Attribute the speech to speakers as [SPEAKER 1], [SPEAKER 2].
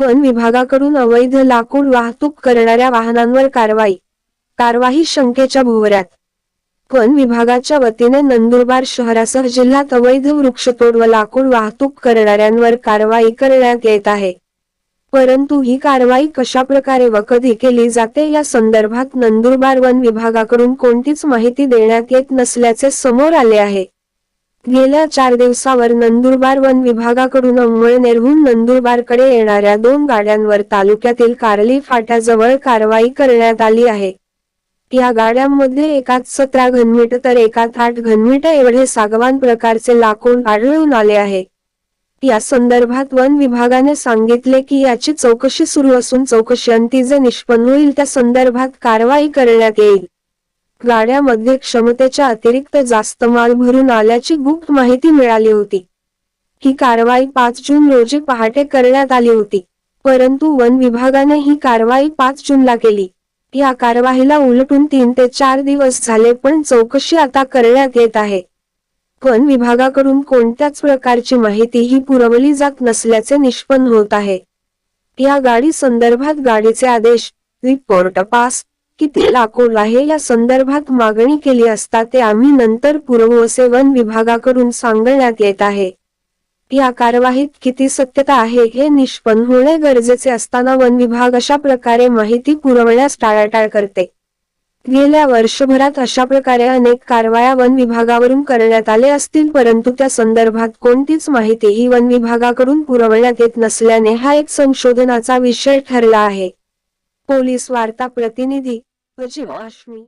[SPEAKER 1] One विभागाकडून अवैध लाकूड वाहतूक करणाऱ्या वाहनांवर कारवाई? कारवाई शंकेच्या भुवऱ्यात. वन विभागाच्या वतीने नंदुरबार शहरासह जिल्ह्यात अवैध वृक्षतोड व लाकूड वाहतूक करणाऱ्यांवर कारवाई करण्यात येत आहे? परंतु ही कारवाई कशा प्रकारे व कधी केली जाते या संदर्भात नंदुरबार वन विभागाकडून कोणतीच माहिती देण्यात येत नसल्याचे समोर आले आहे. गेल्या चार दिवसावर नंदुरबार वन विभागाकडून अंमळनेरहून नंदुरबारकडे येणाऱ्या दोन गाड्यांवर तालुक्यातील कारली फाट्याजवळ कारवाई करण्यात आली आहे. या गाड्यांमध्ये एकात सतरा घनमीट तर एकात आठ घनमीट एवढे सागवान प्रकारचे लाकूड आढळून आले आहे. या संदर्भात वन विभागाने सांगितले की याची चौकशी सुरू असून चौकशी अंती जे निष्पन्न होईल त्या संदर्भात कारवाई करण्यात येईल. गाड्यामध्ये क्षमतेच्या अतिरिक्त जास्त माल भरून आल्याची गुप्त माहिती मिळाली होती. ही कारवाई पाच जून रोजी पहाटे करण्यात आली होती परंतु वन विभागाने ही कारवाई पाच जूनला केली. या कारवाईला उलटून तीन ते चार दिवस झाले पण चौकशी आता करण्यात येत आहे. वन विभागाकडून कोणत्याच प्रकारची माहिती ही पुरवली जात नसल्याचे निष्पन्न होत आहे. या गाडी संदर्भात गाडीचे आदेश रिपोर्ट पास किती लाकूड आहे? या संदर्भात मागणी केली असता ते आम्ही नंतर पुरवू असे वन विभागाकडून सांगण्यात येत आहे. या कारवाईत किती सत्यता आहे हे निष्पन्न होणे गरजेचे असताना वन विभाग अशा प्रकारे माहिती पुरवण्यास टाळाटाळ करते. गेल्या वर्षभरात अशा प्रकारे अनेक कारवाया वन विभागावरून करण्यात आले असतील परंतु त्या संदर्भात कोणतीच माहिती ही वन विभागाकडून पुरवण्यात येत नसल्याने हा एक संशोधनाचा विषय ठरला आहे. पोलीस वार्ता प्रतिनिधी But you lost me.